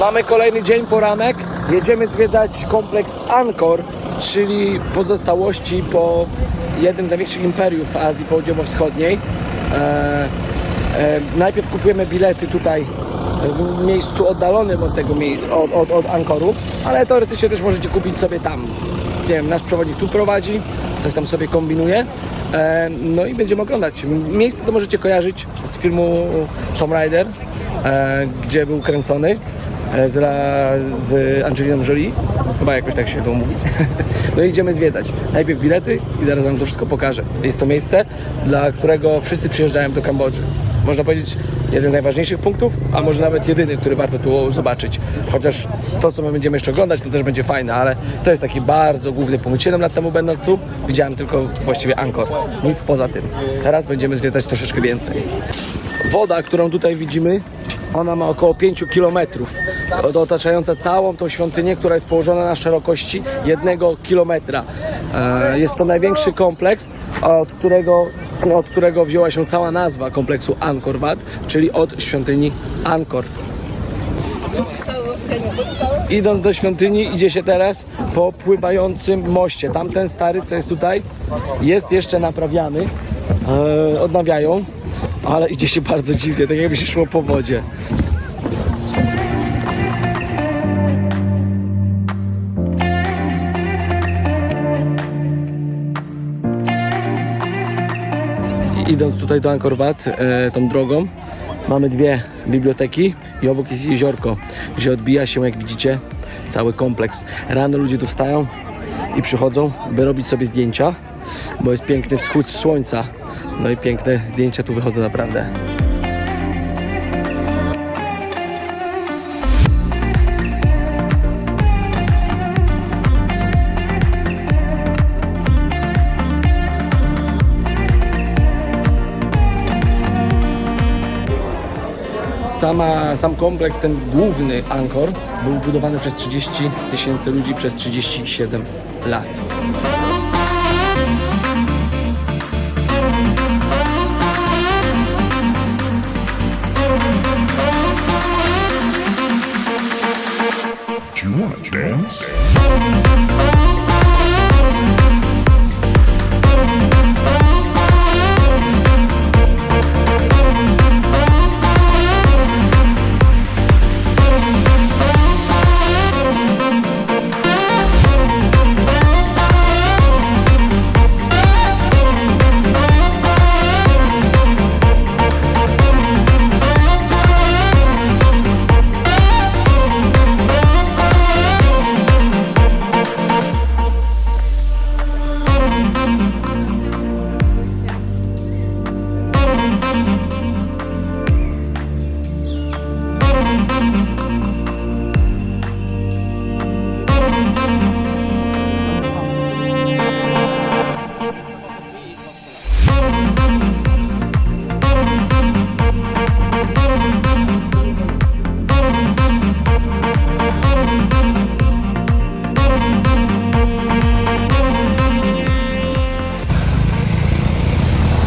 Mamy kolejny dzień, poranek. Jedziemy zwiedzać kompleks Angkor, czyli pozostałości po jednym z największych imperiów w Azji Południowo-Wschodniej. E, e, najpierw kupujemy bilety tutaj w miejscu oddalonym od tego miejsca, od, od, od Ankoru, ale teoretycznie też możecie kupić sobie tam. Nie wiem, nasz przewodnik tu prowadzi, coś tam sobie kombinuje. E, no i będziemy oglądać. Miejsce to możecie kojarzyć z filmu Tomb Raider, e, gdzie był kręcony z, z Angeliną Jolie. Chyba jakoś tak się to mówi. No i idziemy zwiedzać. Najpierw bilety i zaraz wam to wszystko pokażę. Jest to miejsce, dla którego wszyscy przyjeżdżają do Kambodży. Można powiedzieć jeden z najważniejszych punktów, a może nawet jedyny, który warto tu zobaczyć. Chociaż to, co my będziemy jeszcze oglądać, to też będzie fajne, ale to jest taki bardzo główny punkt. 7 lat temu będąc tu, widziałem tylko właściwie Angkor. Nic poza tym. Teraz będziemy zwiedzać troszeczkę więcej. Woda, którą tutaj widzimy, ona ma około 5 km, otaczająca całą tą świątynię, która jest położona na szerokości 1 km. Jest to największy kompleks, od którego, od którego wzięła się cała nazwa kompleksu Angkor Wat, czyli od świątyni Angkor. Idąc do świątyni, idzie się teraz po pływającym moście. Tamten stary, co jest tutaj, jest jeszcze naprawiany. E, odnawiają, ale idzie się bardzo dziwnie, tak jakby się szło po wodzie. Idąc tutaj do Angkor Wat, e, tą drogą, mamy dwie biblioteki i obok jest jeziorko, gdzie odbija się, jak widzicie, cały kompleks. Rano ludzie tu wstają i przychodzą, by robić sobie zdjęcia, bo jest piękny wschód słońca. No i piękne zdjęcia tu wychodzą naprawdę. Sama, sam kompleks, ten główny Angkor, był budowany przez 30 tysięcy ludzi przez 37 lat. Wanna dance?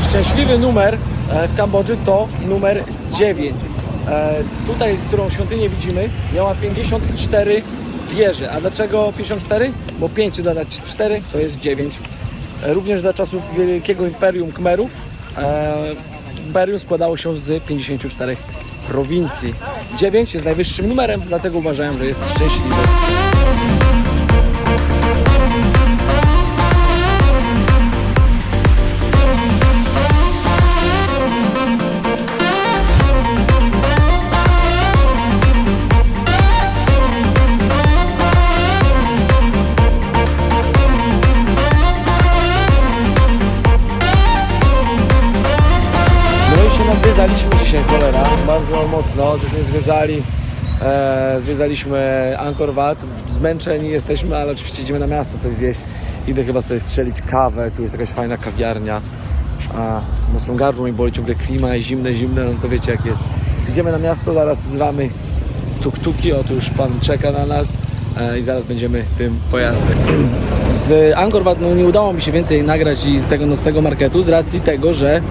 Szczęśliwy numer e, w Kambodży to numer 9. E, Tutaj, którą świątynię widzimy, miała 54 wieże. A dlaczego 54? Bo 5 dodać 4 to jest 9. E, Również za czasów Wielkiego Imperium Khmerów imperium składało się z 54 prowincji. 9 jest najwyższym numerem, dlatego uważałem, że jest szczęśliwy. Mocno, żeśmy zwiedzali, e, zwiedzaliśmy Angkor Wat, zmęczeni jesteśmy, ale oczywiście idziemy na miasto coś zjeść. Idę chyba sobie strzelić kawę, tu jest jakaś fajna kawiarnia, a zresztą gardło mi boli ciągle klima, jest zimne, zimne, no to wiecie jak jest. Idziemy na miasto, zaraz wzywamy tuk-tuki, o tu już pan czeka na nas e, i zaraz będziemy tym pojazdem. Z Angkor Wat no, nie udało mi się więcej nagrać i z tego nocnego marketu z racji tego, że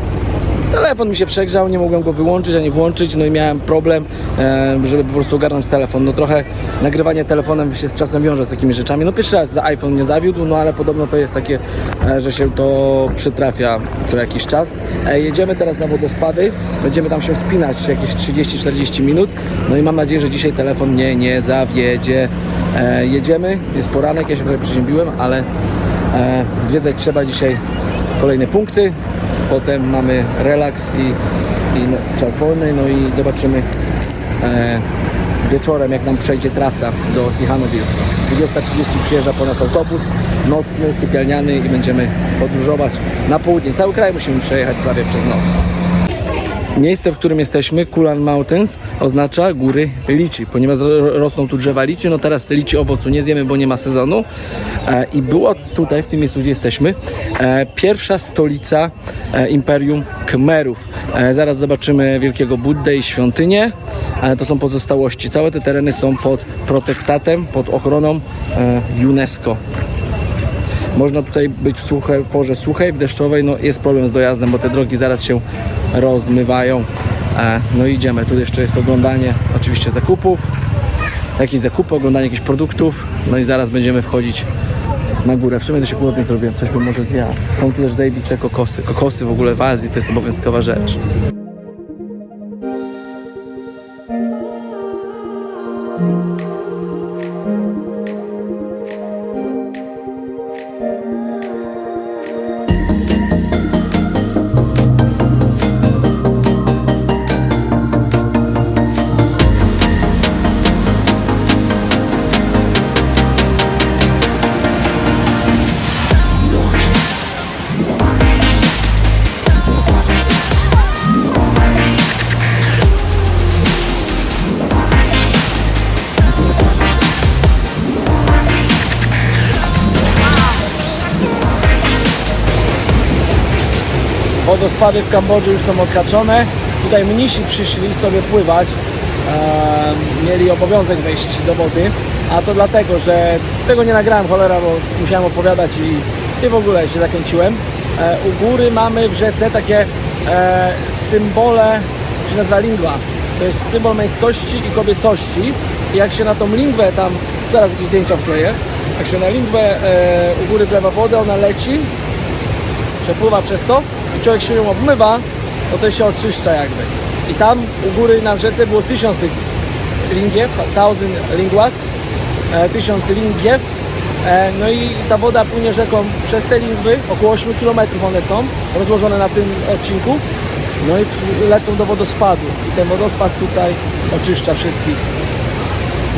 telefon mi się przegrzał, nie mogłem go wyłączyć ani włączyć, no i miałem problem, e, żeby po prostu ogarnąć telefon. No trochę nagrywanie telefonem się z czasem wiąże z takimi rzeczami. No pierwszy raz za iPhone mnie zawiódł, no ale podobno to jest takie, e, że się to przytrafia co jakiś czas. E, jedziemy teraz na wodospady, będziemy tam się wspinać jakieś 30-40 minut, no i mam nadzieję, że dzisiaj telefon mnie nie zawiedzie. Jedziemy, jest poranek, ja się trochę przeziębiłem, ale zwiedzać trzeba dzisiaj kolejne punkty, potem mamy relaks i, i no, czas wolny, no i zobaczymy e, wieczorem jak nam przejdzie trasa do Sihanowill. 20.30 przyjeżdża po nas autobus nocny, sypialniany i będziemy podróżować na południe. Cały kraj musimy przejechać prawie przez noc. Miejsce, w którym jesteśmy, Kulan Mountains, oznacza góry lici, ponieważ ro- rosną tu drzewa lici. No teraz lici owocu nie zjemy, bo nie ma sezonu. E, I było tutaj, w tym miejscu, gdzie jesteśmy, e, pierwsza stolica e, Imperium Khmerów. Zaraz zobaczymy Wielkiego Buddę i świątynię. To są pozostałości. Całe te tereny są pod protektatem, pod ochroną UNESCO. Można tutaj być w suche, porze suchej, w deszczowej, no jest problem z dojazdem, bo te drogi zaraz się rozmywają. E, no idziemy, tu jeszcze jest oglądanie oczywiście zakupów, jakieś zakupy, oglądanie jakichś produktów, no i zaraz będziemy wchodzić na górę. W sumie to się głodny zrobiłem, coś bym może zjadł. Są tu też zajebiste kokosy. Kokosy w ogóle w Azji to jest obowiązkowa rzecz. Wodospady w Kambodży już są odhaczone. Tutaj mnisi przyszli sobie pływać. E, mieli obowiązek wejść do wody. A to dlatego, że tego nie nagrałem cholera, bo musiałem opowiadać i, i w ogóle się zakręciłem. E, u góry mamy w rzece takie e, symbole, się nazywa lingua. To jest symbol męskości i kobiecości. I jak się na tą lingwę tam, zaraz jakieś zdjęcia wkleję, jak się na lingwę e, u góry wlewa wodę, ona leci, przepływa przez to i człowiek się ją obmywa, to to się oczyszcza jakby. I tam u góry na rzece było tysiąc tych lingiew, thousand linguas, e, tysiąc lingiew. E, no i ta woda płynie rzeką przez te lingwy, około 8 km one są, rozłożone na tym odcinku. No i lecą do wodospadu. I ten wodospad tutaj oczyszcza wszystkich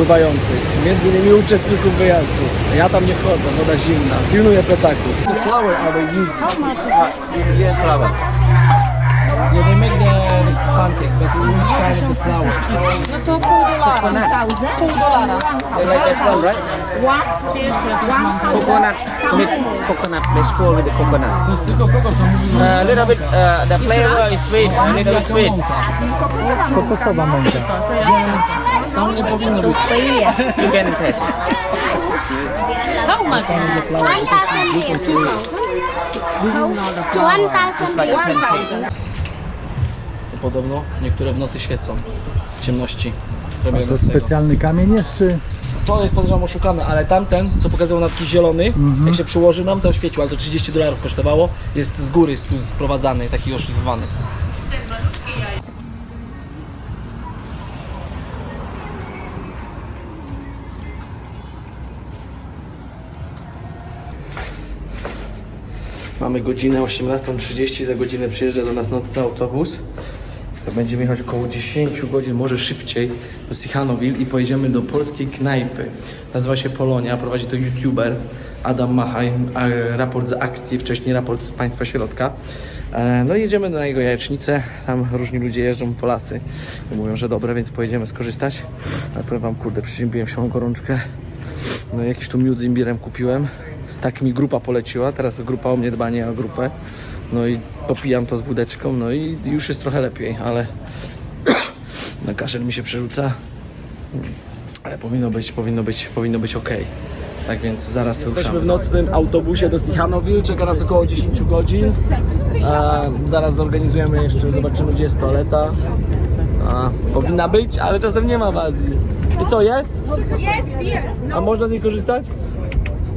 pływających, między innymi uczestników wyjazdu. Ja tam nie wchodzę, woda zimna, pilnuję plecaków. The flower are they using? How much is it? Yeah, flower. Yeah, they make the pancakes, but which kind of the flour? No to pół dolara. Pół dolara. like this one, right? Coconut, coconut. Let's go with the coconut. A little bit, uh, the flavor is sweet, a little bit sweet. Kokosowa mąka. Tam nie powinno być. You can it. How much is it? One thousand here. Two One thousand here. Podobno niektóre w nocy świecą. W ciemności. Robią To specjalny kamień jest, czy To jest podejrzewam oszukane, ale tamten, co pokazywał na taki zielony, jak się przyłoży nam, to świecił, ale to 30 dolarów kosztowało. Jest z góry, jest tu sprowadzany, taki oszlifowany. Mamy godzinę 18.30, za godzinę przyjeżdża do nas nocny autobus. Będziemy jechać około 10 godzin, może szybciej, do Sihanowill i pojedziemy do polskiej knajpy. Nazywa się Polonia, prowadzi to youtuber Adam Machaj, raport z akcji, wcześniej raport z państwa środka. E, No i jedziemy na jego jajecznicę, tam różni ludzie jeżdżą, Polacy. I mówią, że dobre, więc pojedziemy skorzystać. Ale powiem wam, kurde, przeziębiłem się, mam gorączkę. No jakiś tu miód z imbirem kupiłem. Tak mi grupa poleciła, teraz grupa o mnie dba, nie o grupę. No i popijam to z wódeczką, no i już jest trochę lepiej, ale na kaszel mi się przerzuca. Ale powinno być, powinno być, powinno być ok. Tak więc zaraz Jesteśmy w nocnym autobusie do Sihanowill, czeka nas około 10 godzin. E, zaraz zorganizujemy jeszcze, zobaczymy gdzie jest toaleta. A, powinna być, ale czasem nie ma w Azji. I co, jest? Jest, jest. A można z niej korzystać?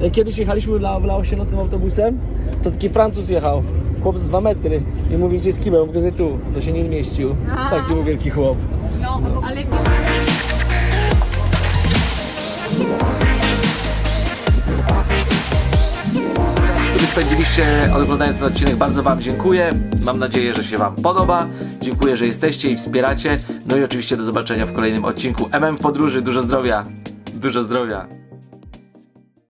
Jak kiedyś jechaliśmy dla, w Laosie nocnym autobusem, to taki Francuz jechał, chłop z 2 metry i mówi gdzie jest kibel, mówię tu, to się nie zmieścił. Taki był wielki chłop. No, ale który spędziliście oglądając ten odcinek. Bardzo Wam dziękuję. Mam nadzieję, że się Wam podoba. Dziękuję, że jesteście i wspieracie. No i oczywiście do zobaczenia w kolejnym odcinku MM w Podróży. Dużo zdrowia. Dużo zdrowia.